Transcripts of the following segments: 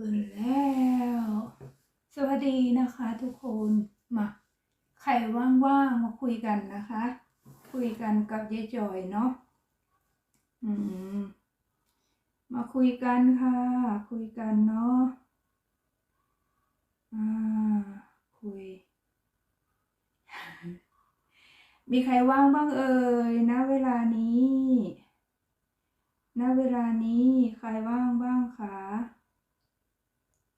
ขึ้นแล้ว สวัสดีนะคะทุกคนมาใครว่างๆมาคุยกันนะคะ คุยกันกับยายจอยเนาะอืม มาคุยกันค่ะ คุยกันเนาะอ่าคุย มีใครว่างบ้างเอ่ยณเวลานี้ณเวลานี้ใครว่างบ้างคะ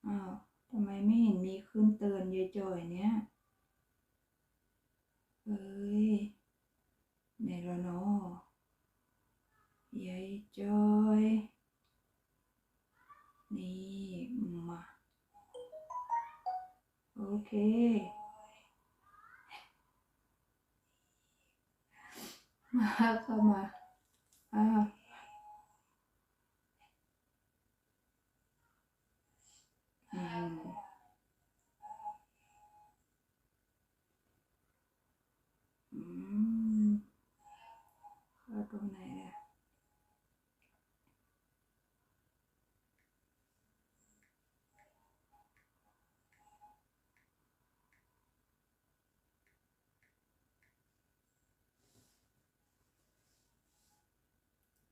อ้าวทำไมไม่เห็นมีขึ้นเตือนยายจอยเนี่ยเอ้ยไหนละเนาะยายจอย นี่มา โอเค มาเข้ามา อ้าว อืมเข้าตรงไหนอะ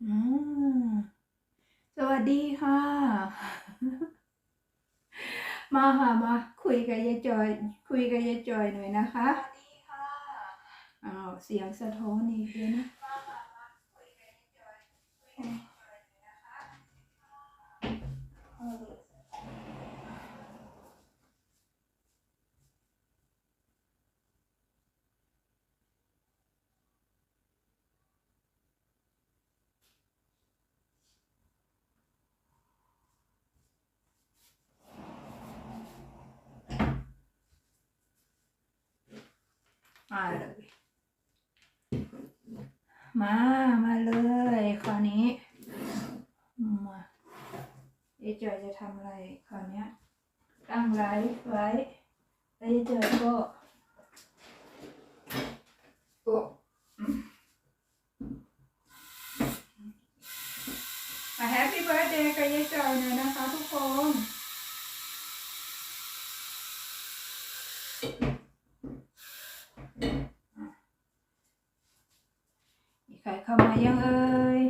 อืมสวัสดีค่ะ มาค่ะมาคุยกับยายจอย คุยกับยายจอยหน่อยนะคะสวัสดีค่ะอ้าวเสียงสะท้อนอีกเลยนะ มาค่ะมาคุยกันจอยคุยกันจอยเลยนะคะ มาเลย มา มาเลย คราวนี้ มายายจอยจะทำอะไรคราวนี้ตั้งไลฟ์ไว้แล้วยายจอยก็โอ้อืมาแฮปปี้เบิร์ดเดย์กับยายจอยหน่ยนะคะทุกคน มีใครเข้ามายังเอ่ย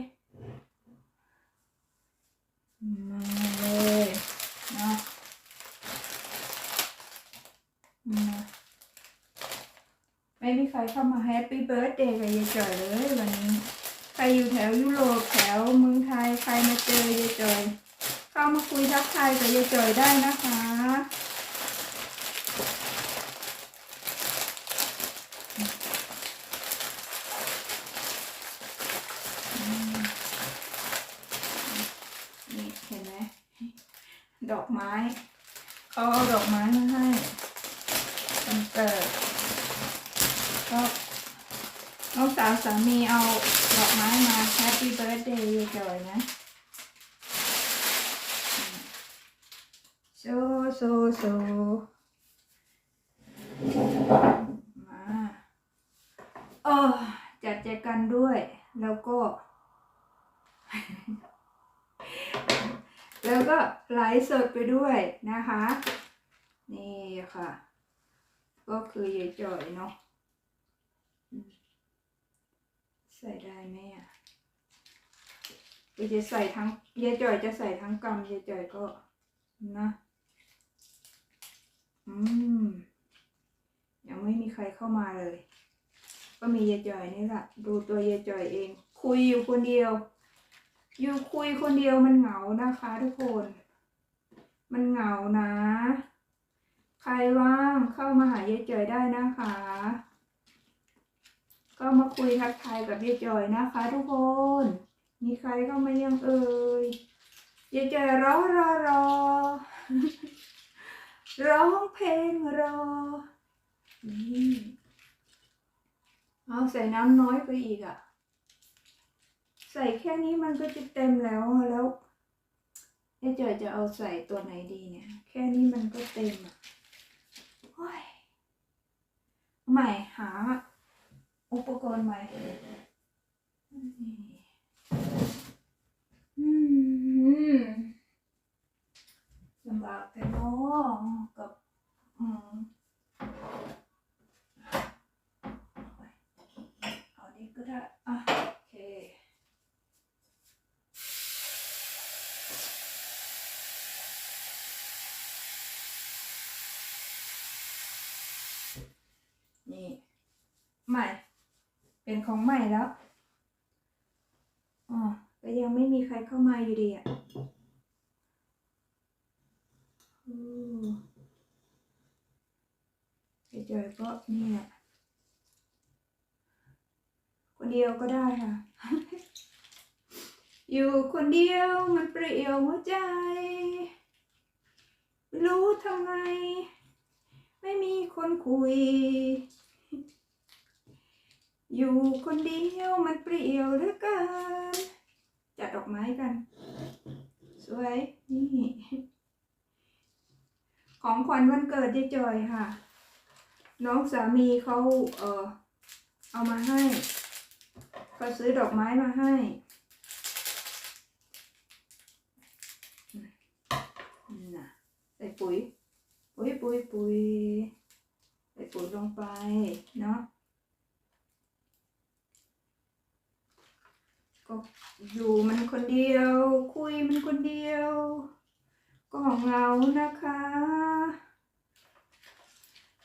มาเลยเนาะมาไม่มีใค รเข้ามาแฮปปี้เบิร์ดเดย์กับยายจอยเลยวันนี้ ใครอยู่แถวยุโรปแถวเมืองไทยใครมาเจอยายจอย เข้ามาคุยทักทายกับยายจอยได้นะคะนี่เห็นไหมดอกไม้เขาเอาดอกไม้มาให้วันเกิดก็น้องสาวสามีเอาดอกไม้มาแฮปปี้เบิร์ดเดย์ยายจอยนะ โซ โซ โซ มาโอ้จัดแจกันด้วย แล้วก็ แล้วก็ไลฟ์สดไปด้วยนะคะ นี่ค่ะ ก็คือยายจอยเนาะอืม ใส่ได้ไหมอะจะใส่ทั้งยายจ่อยจะใส่ทั้งกำยายจ่อยก็นะ อืม ยังไม่มีใครเข้ามาเลย ก็มียายจ่อยนี่แหละดูตัวยายจ่อยเอง คุยอยู่คนเดียว อยู่คุยคนเดียวมันเหงานะคะทุกคน มันเหงานะ ใครว่างเข้ามาหายายจอยได้นะคะ ก็มาคุยทักทายกับยายจอยนะคะทุกคน มีใครเข้ามายังเอ่ยยายจอยรอรอรอร้องเพลงรอ นี่เอาใส่น้ำน้อยไปอีกอะ ใส่แค่นี้มันก็จะเต็มแล้วแล้วเอ๊ะจอยจะเอาใส่ตัวไหนดีเนี่ย แค่นี้มันก็เต็มอะโอ้ยใหม่หา อุปกรณ์ใหม่ลำบากแต่เนาะกับอืมเอาดีก็ได้อะโอเค นี่ ใหม่ เป็น ของใหม่แล้ว อ๋อแต่ยังไม่มีใครเข้ามาอยู่ดีอะอืมเจอก็นี่แหละคนเดียวก็ได้ค่ะ อยู่คนเดียวมันเปรี่ยวหัวใจไม่รู้ทำไงไม่มีคนคุย อยู่คนเดียวมันเปรี่ยวเหลือเกินจัดดอกไม้กัน สวยนี่ ของขวัญวันเกิดยายจอยค่ะ น้องสามีเขาเออเอามาให้เขาซื้อดอกไม้มาให้น่ะใส่ปุ๋ย ปุ๋ยปุ๋ยปุ๋ยใส่ปุ๋ยลงไปเนาะ ก็อยู่มันคนเดียว คุยมันคนเดียว ก็เหงานะคะ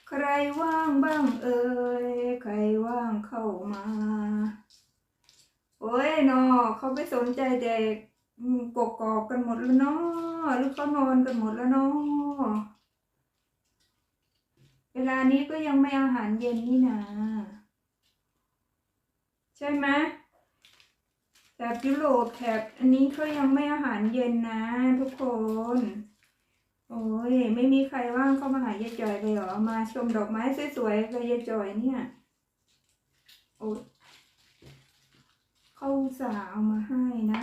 ใครว่างบ้างเอ่ยใครว่างเข้ามา โอ้ยนอเขาไปสนใจเด็กอืมกกอกกันหมดแล้วเนาะหรือเขานอนกันหมดแล้วเนาะเวลานี้ก็ยังไม่อาหารเย็นนี่นะใช่ไหม แถบยุโรปแถบอันนี้เขายังไม่อาหารเย็นนะทุกคน โอ้ยไม่มีใครว่างเข้ามาหายายจอยเลยเหรอ มาชมดอกไม้สวยๆกับยายจอยเนี่ย โอ้ยเขาสาเอามาให้นะ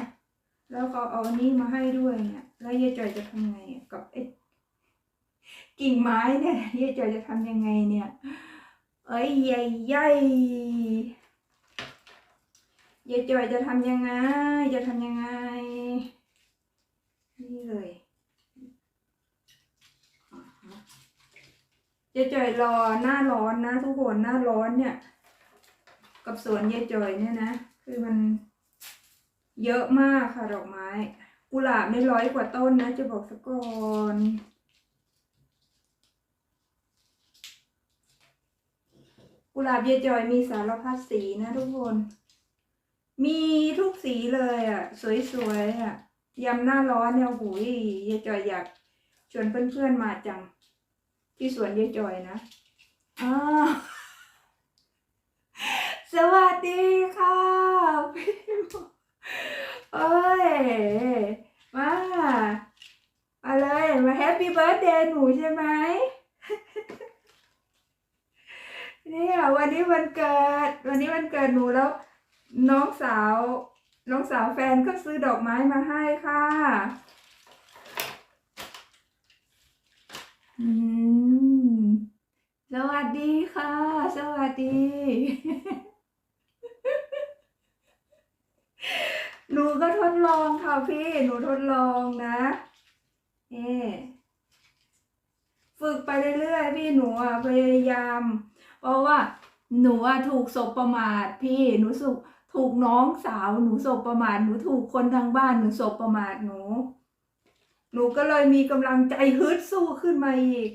แล้วก็เอาอันนี้มาให้ด้วยเนี่ย แล้วยายจอยจะทำไงกับไอ้กิ่งไม้เนี่ยยายจอยจะทำยังไงเนี่ย เอ้ยใหญ่ใหญ่ ยายจอยจะทำยังไง จะทำยังไง นี่เลยยายจอยรอหน้าร้อนนะทุกคนหน้าร้อนเนี่ย กับสวนยายจอยเนี่ยนะ คือมันเยอะมากค่ะดอกไม้ กุหลาบนี่ร้อยกว่าต้นนะ จะบอกสกก่อนกุหลาบยายจอยมีสารพัดสีนะทุกคน มีทุกสีเลยอะ สวยๆอะยามหน้าร้อนเนี่ยโอ้โหยายจอยอยากชวนเพื่อนๆมาจัง ที่สวนยายจอยนะอ้าสวัสดีค่ะพี่เอ้ย มา มาเลย มาแฮปปี้เบิร์ดเดย์หนูใช่ไหมเนี่ยวันนี้วันเกิด วันนี้วันเกิดหนูแล้ว น้องสาว น้องสาวแฟนก็ซื้อดอกไม้มาให้ค่ะอืมสวัสดีค่ะ สวัสดี หนูก็ทดลองค่ะพี่ หนูทดลองนะเอ๊ฝึกไปเรื่อยๆพี่หนูอะพยายาม เพราะว่าหนูอะถูกสบประมาทพี่หนูสุก ถูกน้องสาวหนูสบประมาทหนูถูกคนทางบ้านหนูสบประมาทหนู หนูก็เลยมีกำลังใจฮึดสู้ขึ้นมาอีก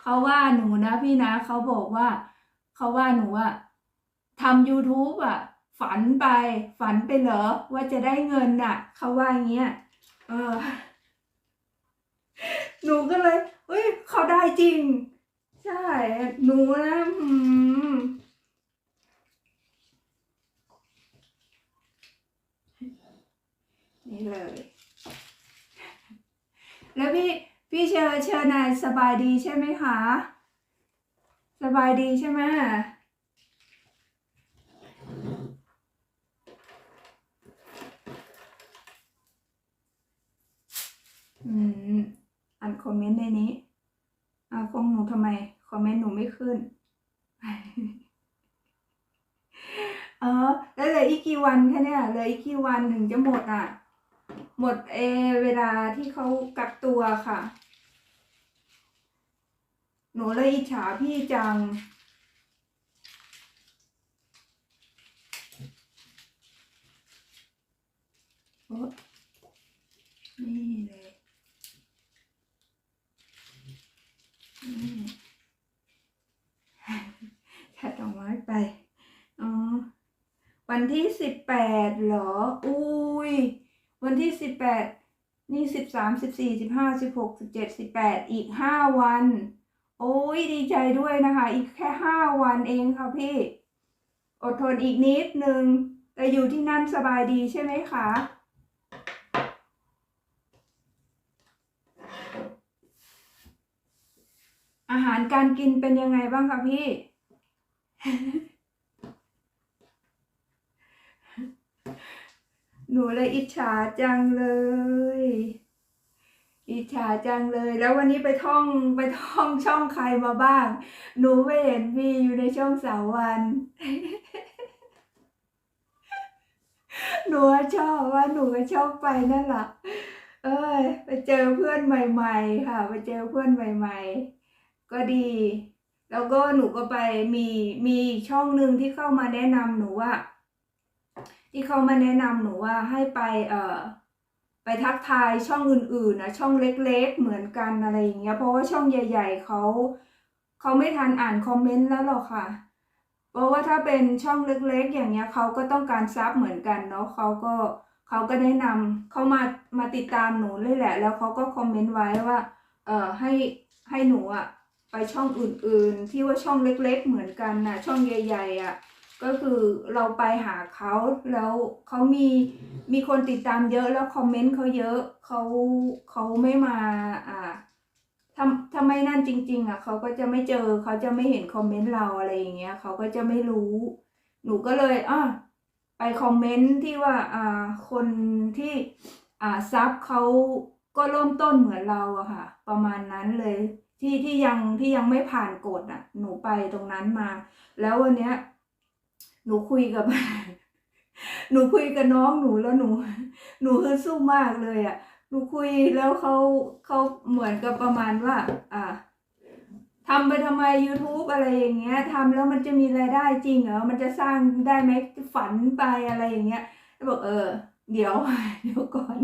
เขาว่าหนูนะพี่นะเขาบอกว่า เขาว่าหนูอะทำ YouTube อะฝันไปฝันไปเหรอว่าจะได้เงินอะเขาว่าอย่างเงี้ย เออ หนูก็เลยเฮ้ย เขาได้จริง ใช่ หนูนะอืมนี่เลย แล้วพี่พี่เชอเชอนายสบายดีใช่ไหมคะ สบายดีใช่ไหม อืมอันคอมเมนต์ในนี้เอาของหนูทำไม คอมเมนต์หนูไม่ขึ้นเออแล้วเหลืออีกกี่วันแคะเนี่ยเหลืออีกกี่วันถึงจะหมดอะ หมดเอเวลาที่เขากักตัวค่ะ หนูเลยอิจฉาพี่จังโอ๊ะนี่เลย นี่ถัดดอกไม้ไป อ๋อ วันที่สิบแปดเหรอ อุ้ย วันที่สิบแปด นี่สิบสามสิบสี่สิบห้าสิบหกสิบเจ็ดสิบแปดอีกห้าวัน โอ้ยดีใจด้วยนะคะ อีกแค่ห้าวันเองค่ะพี่ อดทนอีกนิดนึง แต่อยู่ที่นั่นสบายดีใช่ไหมคะ อา หารการกินเป็นยังไงบ้างคะพี่ หนูเลยอิจฉาจังเลย อิจฉาจังเลย แล้ววันนี้ไปท่องไปท่องช่องใครมาบ้าง หนูไม่เห็นพี่อยู่ในช่องสาววันหนูชอบว่าหนูก็ชอบไปนั่นแหละเอ้ยไปเจอเพื่อนใหม่ ๆ ค่ะ ไปเจอเพื่อนใหม่ ๆ ก็ดี แล้วก็หนูก็ไปมีมีช่องหนึ่งที่เข้ามาแนะนำหนูว่า ที่เขามาแนะนำหนูว่าให้ไปเอ่อไปทักทายช่องอื่นๆนะช่องเล็กๆเหมือนกันอะไรอย่างเงี้ยเพราะว่าช่องใหญ่ ๆเขาเขาไม่ทันอ่านคอมเมนต์แล้วหรอกค่ะ เพราะว่าถ้าเป็นช่องเล็กๆ อย่างเงี้ยเขาก็ต้องการซับเหมือนกันเนาะเขาก็เขาก็แนะนำเขามามาติดตามหนูเลยแหละ แล้วเขาก็คอมเมนต์ไว้ว่าเอ่อให้ให้หนูอะ ไปช่องอื่นๆ ที่ว่าช่องเล็กๆ เหมือนกันนะช่องใหญ่ๆอะก็คือเราไปหาเขาแล้วเขามีมีคนติดตามเยอะแล้วคอมเมนต์เขาเยอะเขาเขาไม่มาอ่าทำทำไมนั่นจริง ๆ อะเขาก็จะไม่เจอเขาจะไม่เห็นคอมเมนต์เราอะไรอย่างเงี้ยเขาก็จะไม่รู้ หนูก็เลยอะไปคอมเมนต์ที่ว่าอ่าคนที่อ่าซับเขาก็เริ่มต้นเหมือนเราอะค่ะ ประมาณนั้นเลย ที่ที่ยังที่ยังไม่ผ่านกฎอะ หนูไปตรงนั้นมา แล้ววันเนี้ย หนูคุยกับ หนูคุยกับน้องหนูแล้วหนู หนูฮึดสู้มากเลยอะ หนูคุยแล้วเขาเขาเหมือนกับประมาณว่า อ่าทำไปทำไม YouTube อะไรอย่างเงี้ยทำแล้วมันจะมีรายได้จริงเหรอ มันจะสร้างได้ไหมฝันไปอะไรอย่างเงี้ยบอกเออ เดี๋ยวเดี๋ยวก่อน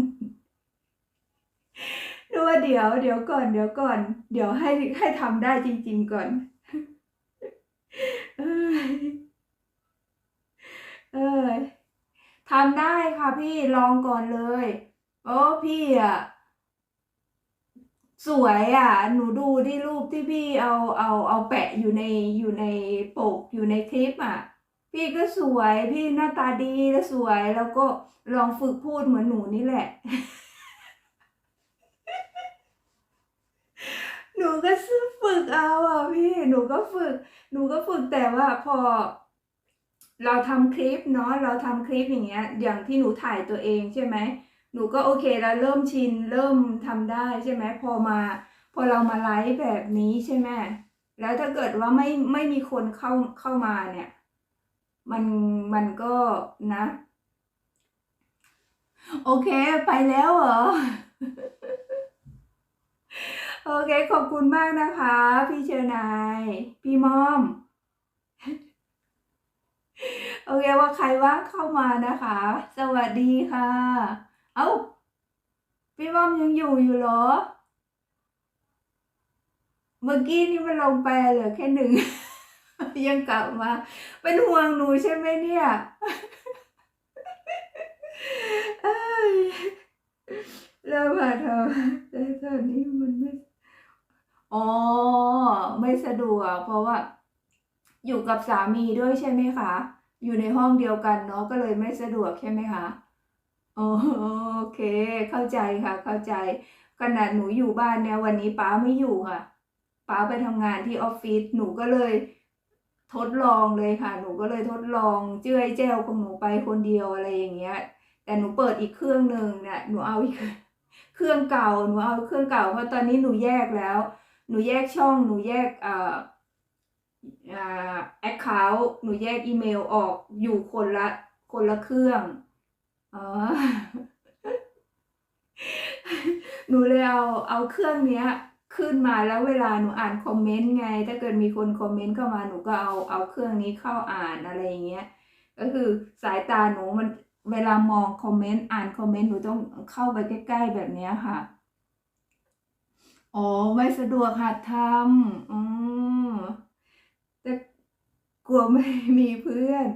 ดูว่าเดี๋ยวเดี๋ยวก่อนเดี๋ยวก่อน เดี๋ยวให้ให้ทำได้จริง ๆก่อน เออเออทำได้ค่ะพี่ลองก่อนเลยโอ้พี่อะสวยอะ หนูดูที่รูปที่พี่เอาเอาเอาแปะอยู่ในอยู่ในปกอยู่ในคลิปอะ พี่ก็สวยพี่หน้าตาดีและสวยแล้วก็ลองฝึกพูดเหมือนหนูนี่แหละ หนูก็ฝึกเอาอะพี่ หนูก็ฝึก หนูก็ฝึกแต่ว่าพอ เราทำคลิปเนาะ เราทำคลิปอย่างเงี้ย อย่างที่หนูถ่ายตัวเองใช่ไหม หนูก็โอเคแล้วเริ่มชิน เริ่มทำได้ใช่ไหม พอมา พอเรามาไลฟ์แบบนี้ใช่ไหม แล้วถ้าเกิดว่าไม่ไม่มีคนเข้าเข้ามาเนี่ย มันมันก็นะ โอเคไปแล้วเหรอ โอเคขอบคุณมากนะคะ พี่เชอร์นาย พี่มอม โอเคว่าใครว่าเข้ามานะคะ สวัสดีค่ะ เอ้า พี่มอมยังอยู่อยู่เหรอ เมื่อกี้นี่มันลงไปเหลือแค่หนึ่ง ยังกลับมา เป็นห่วงหนูใช่ไหมเนี่ยเอ้ยแล้วมาทำแต่ตอนนี้มันไม่ อ๋อ ไม่สะดวก เพราะว่า อยู่กับสามีด้วยใช่ไหมคะ อยู่ในห้องเดียวกันเนาะก็เลยไม่สะดวกใช่ไหมคะโอเค เข้าใจค่ะ เข้าใจขนาดหนูอยู่บ้านเนี่ยวันนี้ป้าไม่อยู่ค่ะป้าไปทำงานที่ออฟฟิศหนูก็เลยทดลองเลยค่ะ หนูก็เลยทดลองเจื้อยแจวของหนูไปคนเดียวอะไรอย่างเงี้ย แต่หนูเปิดอีกเครื่องหนึ่งเนี่ยหนูเอาอีกเครื่องเก่าหนูเอาเครื่องเก่าเพราะตอนนี้หนูแยกแล้ว หนูแยกช่อง หนูแยกเอ่อแอคเคาท์หนูแยกอีเมลออกอยู่คนละคนละเครื่องอ๋อหนูเลยเอาเอาเครื่องเนี้ย ขึ้นมาแล้วเวลาหนูอ่านคอมเมนต์ไง ถ้าเกิดมีคนคอมเมนต์เข้ามาหนูก็เอาเอาเครื่องนี้เข้าอ่านอะไรอย่างเงี้ย ก็คือสายตาหนูมันเวลามองคอมเมนต์อ่านคอมเมนต์หนูต้องเข้าไปใกล้ๆแบบเนี้ยค่ะ อ๋อ ไม่สะดวกหัดทำอ๋อแต่กลัวไม่มีเพื่อน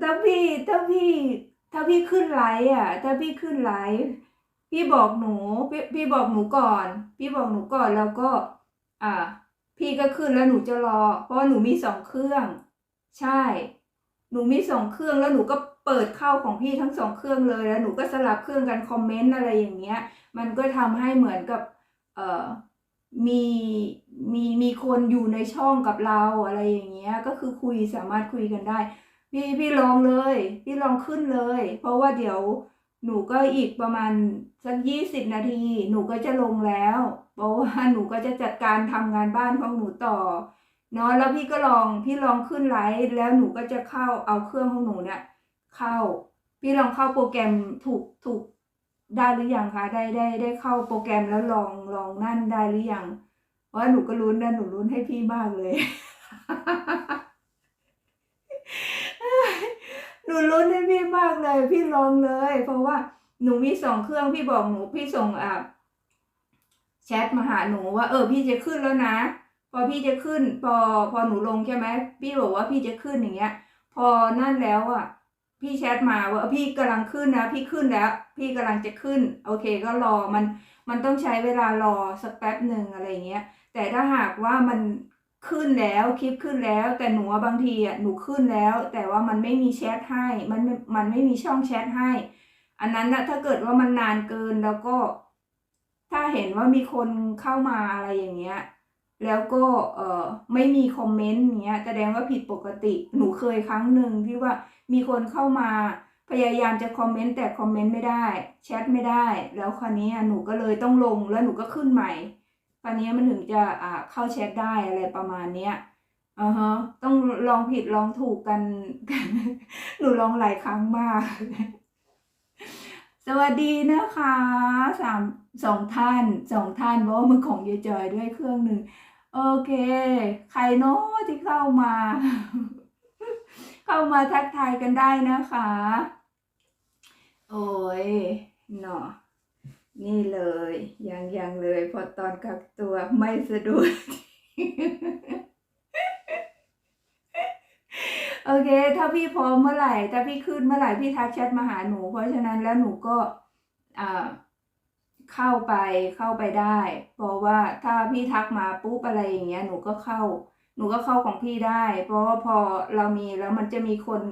ถ้าพี่ถ้าพี่ ถ้าพี่ขึ้นไลฟ์อะ ถ้าพี่ขึ้นไลฟ์พี่บอกหนูพี่พี่บอกหนูก่อน พี่บอกหนูก่อนแล้วก็ อ่า พี่ก็ขึ้นแล้วหนูจะรอ เพราะหนูมีสองเครื่อง ใช่ หนูมีสองเครื่องแล้วหนูก็เปิดเข้าของพี่ทั้งสองเครื่องเลยแล้วหนูก็สลับเครื่องกันคอมเมนต์อะไรอย่างเงี้ย มันก็ทำให้เหมือนกับ มีมีมีคนอยู่ในช่องกับเราอะไรอย่างเงี้ย ก็คือคุยสามารถคุยกันได้ พี่พี่ลองเลย พี่ลองขึ้นเลย เพราะว่าเดี๋ยวหนูก็อีกประมาณสักยี่สิบนาที หนูก็จะลงแล้วเพราะว่าหนูก็จะจัดการทำงานบ้านของหนูต่อเนาะแล้วพี่ก็ลองพี่ลองขึ้นไลฟ์แล้วหนูก็จะเข้าเอาเครื่องของหนูเนี่ยเข้า พี่ลองเข้าโปรแกรมถูกถูก ได้หรือยังคะได้ได้ได้เข้าโปรแกรมแล้วลองลองนั่นได้หรือยังเพราะว่าหนูก็รุ้นนะหนูรุ้นให้พี่มากเลย หนูรุ้นให้พี่มากเลย พี่ลองเลย เพราะว่าหนูมีสองเครื่องพี่บอกหนูพี่ส่งอะแชทมาหาหนูว่าเออพี่จะขึ้นแล้วนะ พอพี่จะขึ้น พอพอหนูลงใช่ไหมพี่บอกว่าพี่จะขึ้นอย่างเงี้ย พอนั่นแล้วอะ พี่แชทมาว่าพี่กำลังขึ้นนะ พี่ขึ้นแล้ว พี่กำลังจะขึ้น โอเคก็รอมันมันต้องใช้เวลารอสักแป๊บหนึ่งอะไรเงี้ย แต่ถ้าหากว่ามันขึ้นแล้วคลิปขึ้นแล้ว แต่หนูบางทีอะหนูขึ้นแล้ว แต่ว่ามันไม่มีแชทให้มันมันไม่มีช่องแชทให้ อันนั้นนะถ้าเกิดว่ามันนานเกินแล้วก็ ถ้าเห็นว่ามีคนเข้ามาอะไรอย่างเงี้ยแล้วก็เออไม่มีคอมเมนต์เงี้ยแสดงว่าผิดปกติหนูเคยครั้งหนึ่งที่ว่า มีคนเข้ามาพยายามจะคอมเมนต์แต่คอมเมนต์ไม่ได้แชทไม่ได้ แล้วคราวนี้หนูก็เลยต้องลงแล้วหนูก็ขึ้นใหม่คราวนี้มันถึงจะอ่าเข้าแชทได้อะไรประมาณเนี้ยอ่าฮะต้องลองผิดลองถูกกันหนูลองหลายครั้งมาก สวัสดีนะคะสามสองท่านสองท่านเพราะว่ามันของยายจอยด้วยเครื่องหนึ่งโอเค ใครเนาะที่เข้ามา เข้ามาทักทายกันได้นะคะ โอ้ยเนาะนี่เลยยังยังเลยพอตอนกักตัวไม่สะดวกโอเค ถ้าพี่พร้อมเมื่อไหร่ถ้าพี่ขึ้นเมื่อไหร่พี่ทักแชทมาหาหนู เพราะฉะนั้นแล้วหนูก็อ่าเข้าไปเข้าไปได้ เพราะว่าถ้าพี่ทักมาปุ๊บอะไรอย่างเงี้ยหนูก็เข้า หนูก็เข้าของพี่ได้ เพราะว่าพอเรามีแล้วมันจะมีคน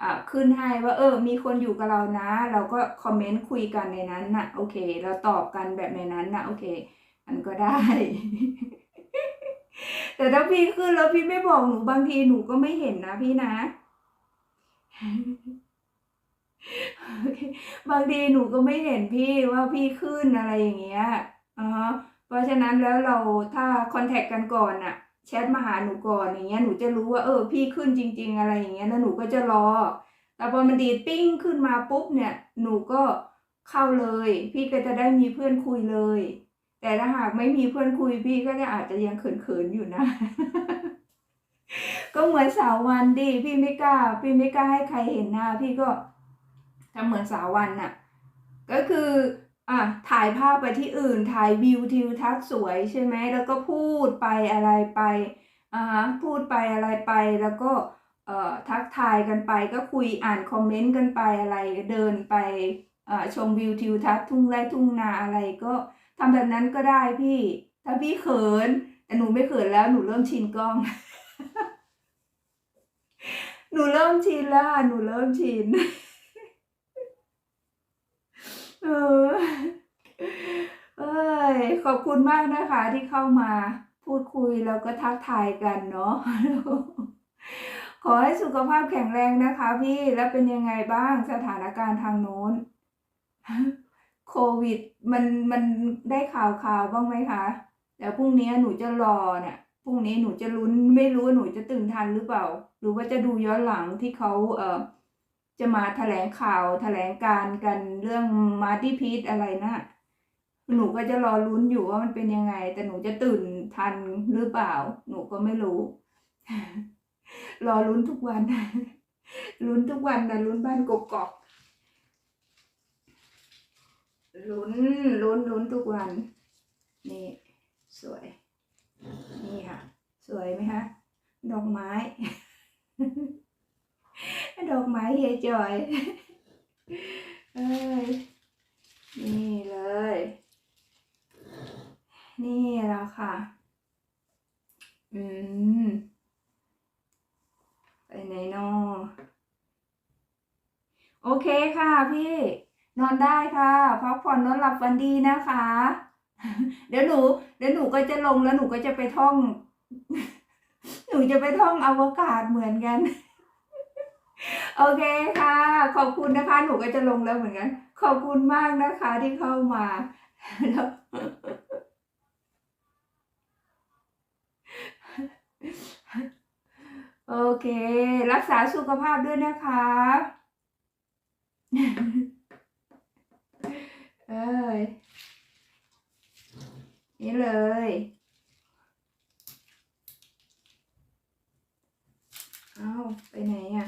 อ่าขึ้นให้ว่าเออ มีคนอยู่กับเรานะ เราก็คอมเมนต์คุยกันในนั้นนะโอเค เราตอบกันแบบในนั้นนะโอเค มันก็ได้ แต่ถ้าพี่ขึ้นแล้วพี่ไม่บอกหนูบางทีหนูก็ไม่เห็นนะพี่นะโอเคบางทีหนูก็ไม่เห็นพี่ว่าพี่ขึ้นอะไรอย่างเงี้ยอ๋อเพราะฉะนั้นแล้วเราถ้าคอนแทคกันก่อนอะ แชทมาหาหนูก่อนอย่างเงี้ยหนูจะรู้ว่าเออพี่ขึ้นจริง ๆ อะไรอย่างเงี้ยแล้วหนูก็จะรอ แต่พอมันดีดปิ้งขึ้นมาปุ๊บเนี่ย หนูก็เข้าเลย พี่ก็จะได้มีเพื่อนคุยเลย แต่ถ้าหากไม่มีเพื่อนคุยพี่ก็จะอาจจะยังเขินๆอยู่นะ ก็เหมือนสาววันดิพี่ไม่กล้า พี่ไม่กล้าให้ใครเห็นหน้า พี่ก็ทำเหมือนสาววันน่ะ ก็คือ อะถ่ายภาพไปที่อื่น ถ่ายวิวทิวทัศน์สวยใช่ไหมแล้วก็พูดไปอะไรไปอ่าฮะพูดไปอะไรไปแล้วก็เอ่อทักทายกันไปก็คุยอ่านคอมเมนต์กันไปอะไรเดินไปเอ่อชมวิวทิวทัศน์ทุ่งไร่ทุ่งนาอะไรก็ทำแบบนั้นก็ได้พี่ ถ้าพี่เขินแต่หนูไม่เขินแล้วหนูเริ่มชินกล้อง หนูเริ่มชินแล้วหนูเริ่มชิน เออเอ้ยขอบคุณมากนะคะที่เข้ามาพูดคุยแล้วก็ทักทายกันเนาะขอให้สุขภาพแข็งแรงนะคะ พี่แล้วเป็นยังไงบ้างสถานการณ์ทางโน้นโควิด มันมันได้ข่าวข่าวบ้างไหมคะเดี๋ยวพรุ่งนี้หนูจะรอเนี่ยพรุ่งนี้หนูจะลุ้นไม่รู้ว่าหนูจะตื่นทันหรือเปล่า หรือว่าจะดูย้อนหลังที่เขาเอ่อ จะมาแถลงข่าวแถลงการกันเรื่องมาร์ตี้พีทอะไรนะหนูก็จะรอลุ้นอยู่ว่ามันเป็นยังไง แต่หนูจะตื่นทันหรือเปล่า หนูก็ไม่รู้ รอลุ้นทุกวันลุ้นทุกวันนะลุ้นบ้านกกอกลุ้นลุ้นลุ้นทุกวัน นี่ สวย นี่ค่ะ สวยไหมคะดอกไม้ ดอกไม้เยายจอยเอ้ยนี่เลย นี่และค่ะ อืม ไปไหนนอโอเคค่ะพี่ นอนได้ค่ะพักผ่อนนอนหลับฝันดีนะคะ เดี๋ยวหนู เดี๋ยวหนูก็จะลงแล้วหนูก็จะไปท่อง หนูจะไปท่องอวกาศเหมือนกัน โอเคค่ะ ขอบคุณนะคะ หนูก็จะลงแล้วเหมือนกัน ขอบคุณมากนะคะที่เข้ามาแล้วโอเค รักษาสุขภาพด้วยนะคะเอ้ยนี่เลย เอาไปไหนอะ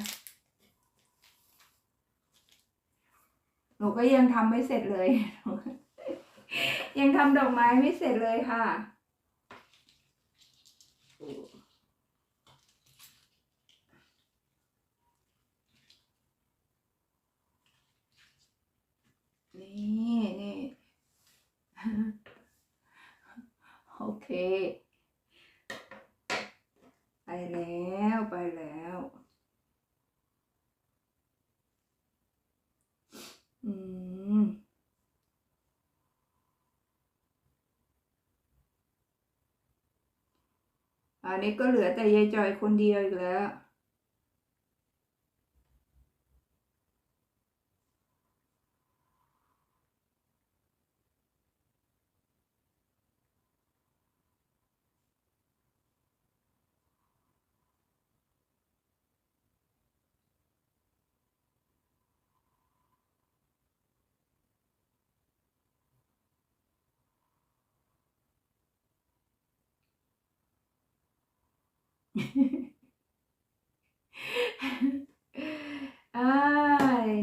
หนูก็ยังทำไม่เสร็จเลย ยังทำดอกไม้ไม่เสร็จเลยค่ะนี่นี่โอเค ไปแล้ว ไปแล้ว อันนี้ก็เหลือแต่ยายจอยคนเดียวอีกแล้ว อ่า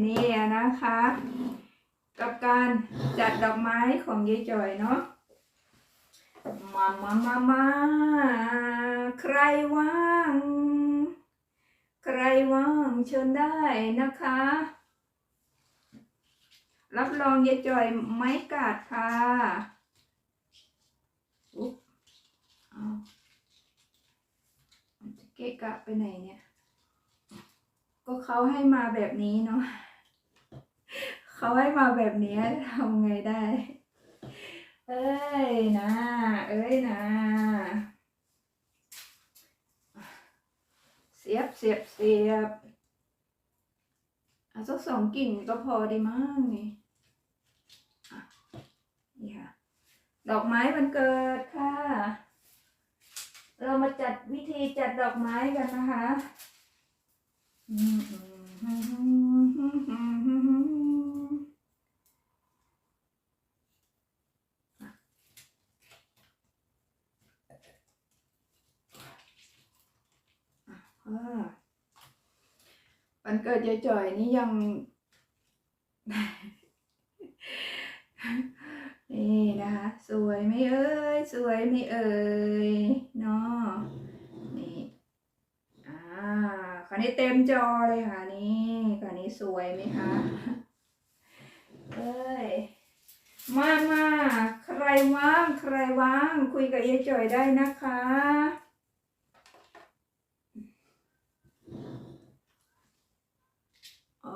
นี่นะคะ กับการจัดดอกไม้ของยายจอยเนาะมามามามาใครว่าง ใครว่างเชิญได้นะคะ รับรองยายจอยไม้กาดค่ะอุ๊บเอามันจะเกะไปไหนเนี่ย ก็เขาให้มาแบบนี้เนาะเขาให้มาแบบนี้ทำไงได้ เอ้ยนะ เอ้ยนะ เสียบเสียบเสียบเอาสักสองกิ่งก็พอดีมั้งนี่นี่ค่ะ ดอกไม้วันเกิดค่ะ เรามาจัดวิธีจัดดอกไม้กันนะคะอืมอืมอืมอืมอืมอืมอืมอ่าวันเกิดยายจ่อยนี่ยัง นี่นะคะ สวยไหมเอ่ยสวยไหมเอ่ยเนาะนี่อ่าคันนี้เต็มจอเลยค่ะนี่คันนี้สวยไหมคะเอ้ยมามาใครว่างใครว่าง คุยกับยายจ่อยได้นะคะอ๋อ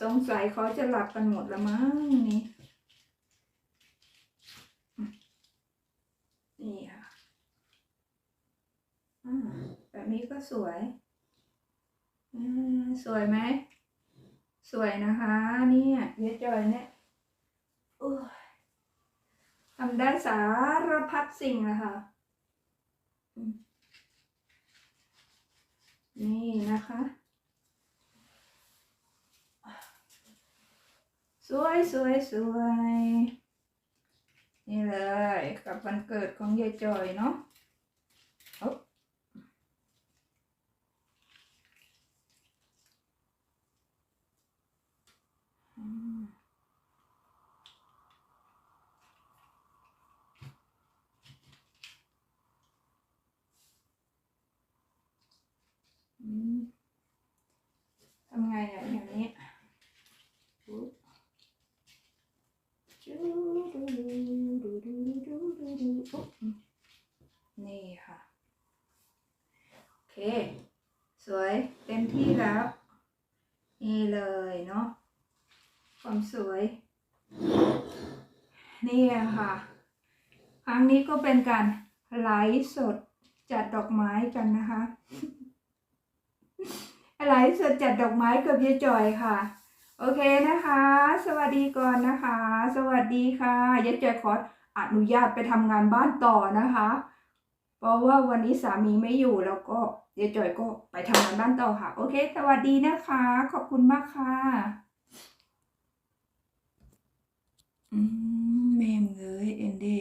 สงสัยเขาจะหลับกันหมดละมั้งนี่ นี่ค่ะแบบนี้ก็สวยสวยไหม สวยนะคะนี่ยเยอะจอยเนี่ยทำได้สารพัดสิ่งนะคะนี่นะคะ สวยสวยสวย นี่เลยกับวันเกิดของยายจอยเนาะอ๊ะอืมอืมทำไงอะอย่างนี้ปุ๊บ ก็เป็นการไลฟ์สดจัดดอกไม้กันนะคะไลฟ์สดจัดดอกไม้กับยายจอยค่ะ โอเคนะคะ สวัสดีก่อนนะคะ สวัสดีค่ะยายจอยขออนุญาตไปทำงานบ้านต่อนะคะ เพราะว่าวันนี้สามีไม่อยู่แล้วก็ยายจอยก็ไปทำงานบ้านต่อค่ะ โอเค สวัสดีนะคะ ขอบคุณมากค่ะอืมแม่งเลยเอ็นดี